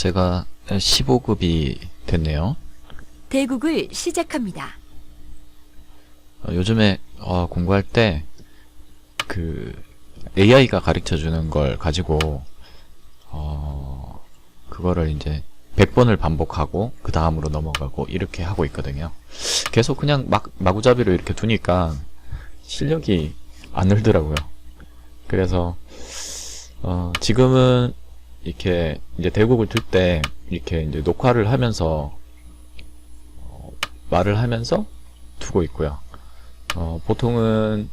제가 15급이 됐네요. 대국을 시작합니다. 어, 요즘에 어, 공부할 때 그 AI가 가르쳐 주는 걸 가지고 어 그거를 이제 100번을 반복하고 그 다음으로 넘어가고 이렇게 하고 있거든요. 계속 그냥 막 마구잡이로 이렇게 두니까 실력이 안 늘더라고요. 그래서 어 지금은 이렇게 이제 대국을 둘때 이렇게 이제 녹화를 하면서 어, 말을 하면서 두고 있고요. 어, 보통은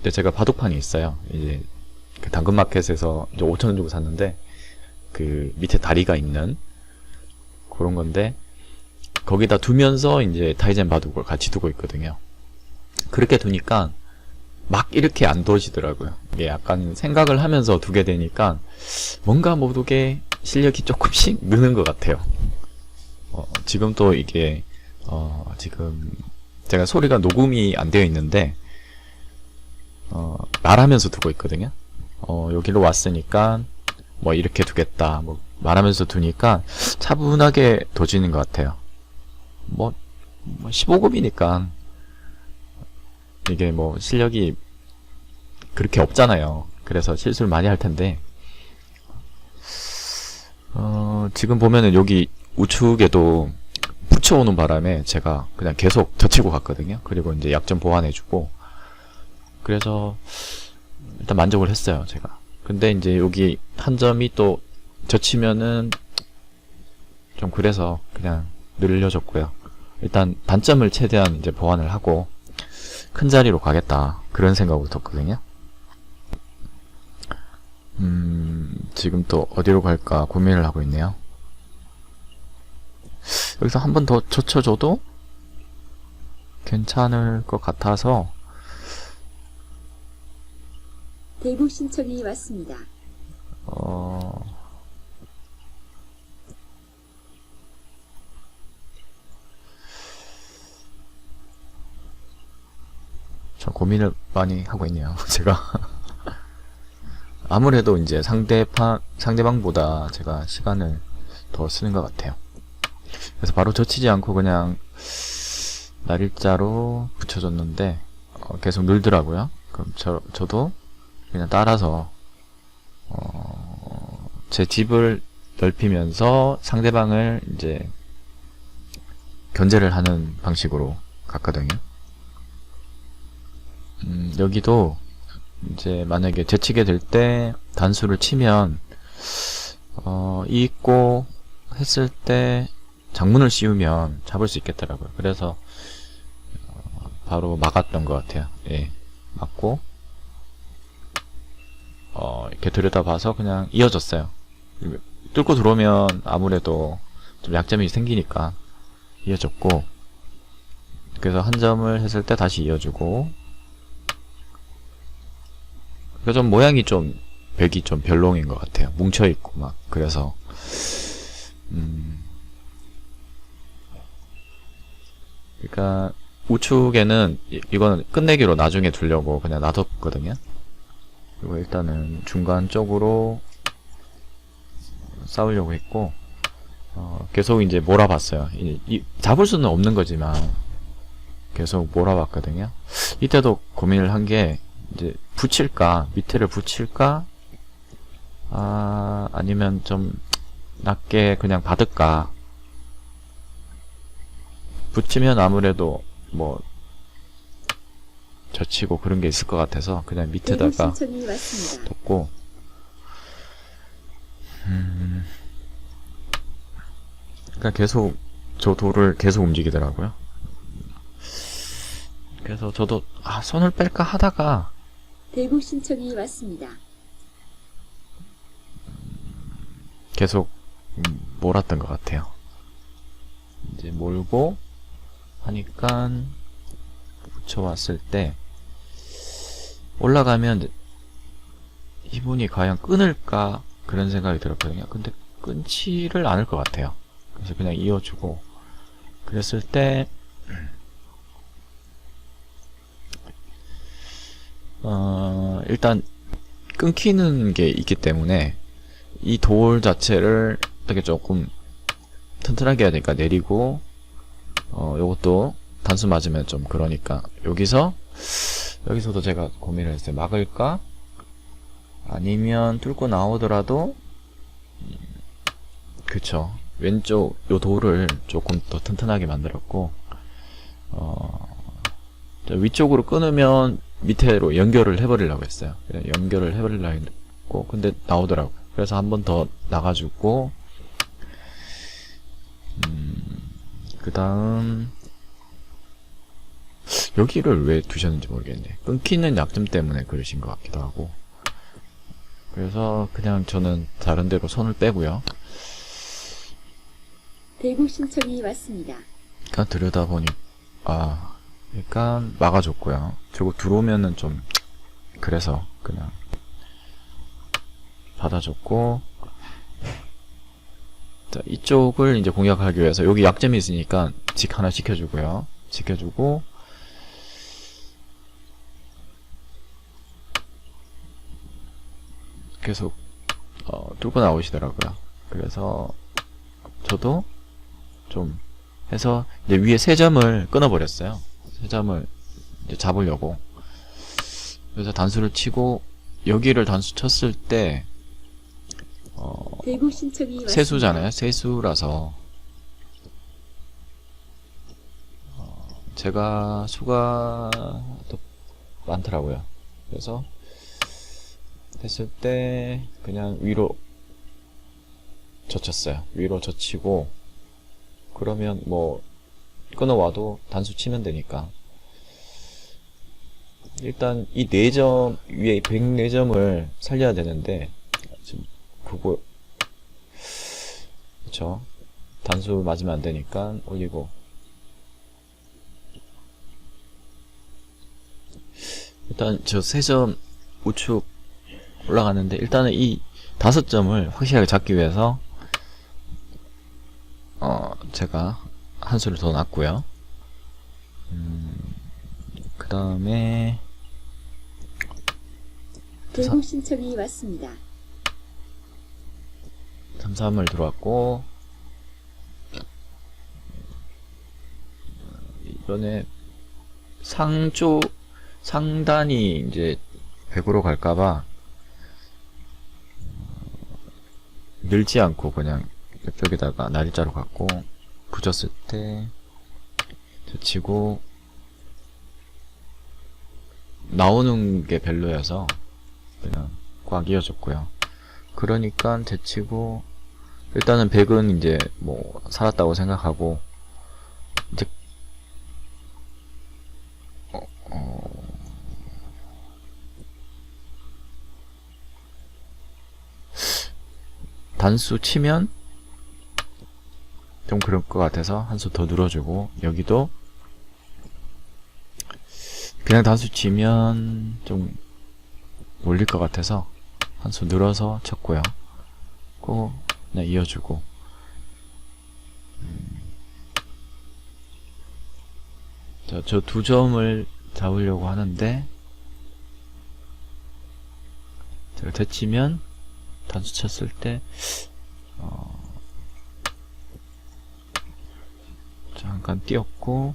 이제 제가 바둑판이 있어요. 이제 그 당근마켓에서 이제 5천 원 주고 샀는데 그 밑에 다리가 있는 그런 건데 거기다 두면서 이제 타이젠 바둑을 같이 두고 있거든요. 그렇게 두니까 막 이렇게 안 두어지더라고요. 이게 약간 생각을 하면서 두게 되니까 뭔가 모두게 실력이 조금씩 느는 것 같아요. 어, 지금 또 이게 어, 지금 제가 소리가 녹음이 안 되어 있는데 어, 말하면서 두고 있거든요. 어, 여기로 왔으니까 뭐 이렇게 두겠다. 뭐 말하면서 두니까 차분하게 둬지는 것 같아요. 뭐, 뭐 15급이니까 이게 뭐 실력이 그렇게 없잖아요. 그래서 실수를 많이 할 텐데 어, 지금 보면은 여기 우측에도 붙여오는 바람에 제가 그냥 계속 젖히고 갔거든요. 그리고 이제 약점 보완해주고 그래서 일단 만족을 했어요, 제가. 근데 이제 여기 한 점이 또 젖히면은 좀 그래서 그냥 늘려줬고요. 일단 단점을 최대한 이제 보완을 하고 큰 자리로 가겠다 그런 생각을 뒀거든요. 음, 지금 또 어디로 갈까 고민을 하고 있네요. 여기서 한 번 더 젖혀줘도 괜찮을 것 같아서 대국 신청이 왔습니다. 어... 저 고민을 많이 하고 있네요. 제가 아무래도 이제 상대파 상대방보다 제가 시간을 더 쓰는 것 같아요. 그래서 바로 젖히지 않고 그냥 날일자로 붙여줬는데 어, 계속 늘더라고요. 그럼 저 저도 그냥 따라서 어, 제 집을 넓히면서 상대방을 이제 견제를 하는 방식으로 갔거든요. 음, 여기도 이제 만약에 제치게 될 때 단수를 치면 어, 이 있고 했을 때 장문을 씌우면 잡을 수 있겠더라고요. 그래서 어, 바로 막았던 것 같아요. 예, 막고 어, 이렇게 들여다봐서 그냥 이어졌어요. 뚫고 들어오면 아무래도 좀 약점이 생기니까 이어졌고, 그래서 한 점을 했을 때 다시 이어주고, 그러니까 좀 모양이 좀, 벽이 좀 별롱인 것 같아요. 뭉쳐 있고 막, 그래서, 음, 그러니까 우측에는 이- 이거는 끝내기로 나중에 두려고 그냥 놔뒀거든요. 그리고 일단은 중간 쪽으로 싸우려고 했고 어, 계속 이제 몰아봤어요. 이, 이- 잡을 수는 없는 거지만 계속 몰아봤거든요. 이때도 고민을 한 게 이제 붙일까? 밑에를 붙일까? 아 아니면 좀 낮게 그냥 받을까? 붙이면 아무래도 뭐 젖히고 그런 게 있을 것 같아서 그냥 밑에다가 왔습니다. 뒀고. 음, 그러니까 계속 저 돌을 계속 움직이더라고요. 그래서 저도 아 손을 뺄까 하다가 대국 신청이 왔습니다. 계속 음, 몰았던 것 같아요. 이제 몰고 하니까 붙여왔을 때 올라가면 이분이 과연 끊을까 그런 생각이 들었거든요. 근데 끊지를 않을 것 같아요. 그래서 그냥 이어주고 그랬을 때 어, 일단 끊기는 게 있기 때문에 이 돌 자체를 어떻게 조금 튼튼하게 해야 되니까 내리고 어 요것도 단수 맞으면 좀 그러니까. 여기서 여기서도 제가 고민을 했어요. 막을까? 아니면 뚫고 나오더라도 음, 그쵸. 왼쪽 요 돌을 조금 더 튼튼하게 만들었고 어 자, 위쪽으로 끊으면 밑에로 연결을 해버리려고 했어요. 그냥 연결을 해버리려고 했고 근데 나오더라고요. 그래서 한 번 더 나가주고 그 다음 여기를 왜 두셨는지 모르겠네. 끊기는 약점 때문에 그러신 것 같기도 하고. 그래서 그냥 저는 다른 데로 손을 빼고요. 대구 신청이 왔습니다. 그러니까 들여다보니 아 약간 막아줬고요. 저거 들어오면은 좀 그래서 그냥 받아줬고. 자 이쪽을 이제 공략하기 위해서 여기 약점이 있으니까 직 하나 시켜주고요. 지켜주고. 계속 어, 뚫고 나오시더라고요. 그래서 저도 좀 해서 이제 위에 세 점을 끊어버렸어요. 세 점을 이제 잡으려고. 그래서 단수를 치고 여기를 단수 쳤을 때 어. 세수잖아요. 세수라서 어, 제가 수가 더 많더라고요. 그래서 했을 때 그냥 위로 젖혔어요. 위로 젖히고 그러면 뭐 끊어와도 단수 치면 되니까. 일단 이 4점 위에 104점을 살려야 되는데 지금 그거 그쵸? 단수 맞으면 안 되니까 올리고. 일단 저 3점 우측 올라가는데 일단은 이 다섯 점을 확실하게 잡기 위해서 어 제가 한 수를 더 놨고요 그 다음에 대구 신청이 왔습니다. 3, 3을 들어왔고 이번에 상쪽 상단이 이제 100으로 갈까봐 늘지 않고 그냥 이쪽에다가 날짜로 갖고 굳었을 때 젖히고 나오는 게 별로여서 그냥 꽉 이어줬고요. 그러니까 제치고 일단은 100은 이제 뭐 살았다고 생각하고 이제 어, 어, 단수 치면 좀 그럴 것 같아서 한 수 더 늘어주고 여기도 그냥 단수 치면 좀 몰릴 것 같아서 한 수 늘어서 쳤고요. 꼭 그냥 이어주고 음. 저두 점을 잡으려고 하는데 제가 대치면 단수 쳤을 때 어, 잠깐 띄었고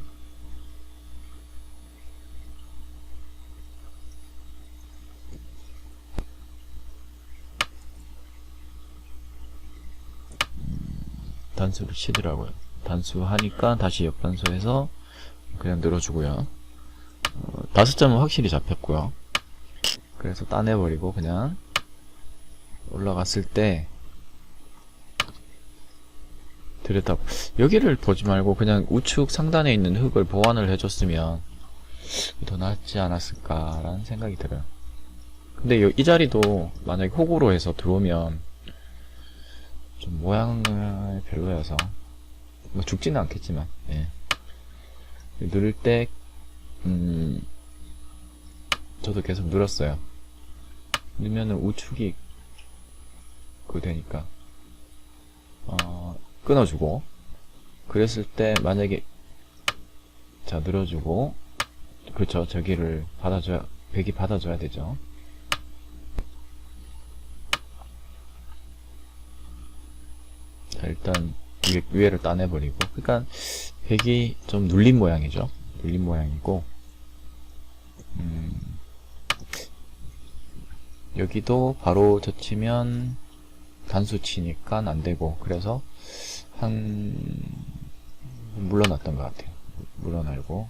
단수를 치더라고요. 단수 하니까 다시 역단수해서 그냥 늘어주고요. 어, 다섯 점은 확실히 잡혔고요. 그래서 따내버리고 그냥 올라갔을 때 들였다고 여기를 보지 말고 그냥 우측 상단에 있는 흙을 보완을 해줬으면 더 낫지 않았을까라는 생각이 들어요. 근데 요- 이 자리도 만약에 호구로 해서 들어오면 좀 모양을 별로여서 뭐 죽지는 않겠지만 예. 누를 때 음, 저도 계속 늘었어요. 늘면은 우측이 그 되니까 어, 끊어주고 그랬을 때 만약에 자 늘어주고 그렇죠 저기를 받아줘야 백이 받아줘야 되죠 자, 일단 위, 위에를 따내버리고. 그러니까 백이 좀 눌린 모양이죠. 눌린 모양이고. 음, 여기도 바로 젖히면 단수 치니까 안 되고. 그래서 한 물러났던 것 같아요. 물러날고.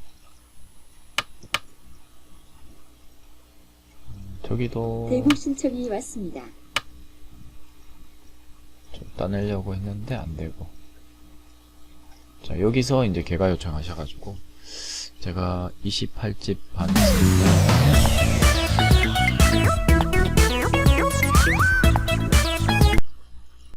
음, 저기도 대공 신청이 왔습니다. 좀 따내려고 했는데 안 되고. 자, 여기서 이제 개가 요청하셔가지고, 제가 28집 반했습니다.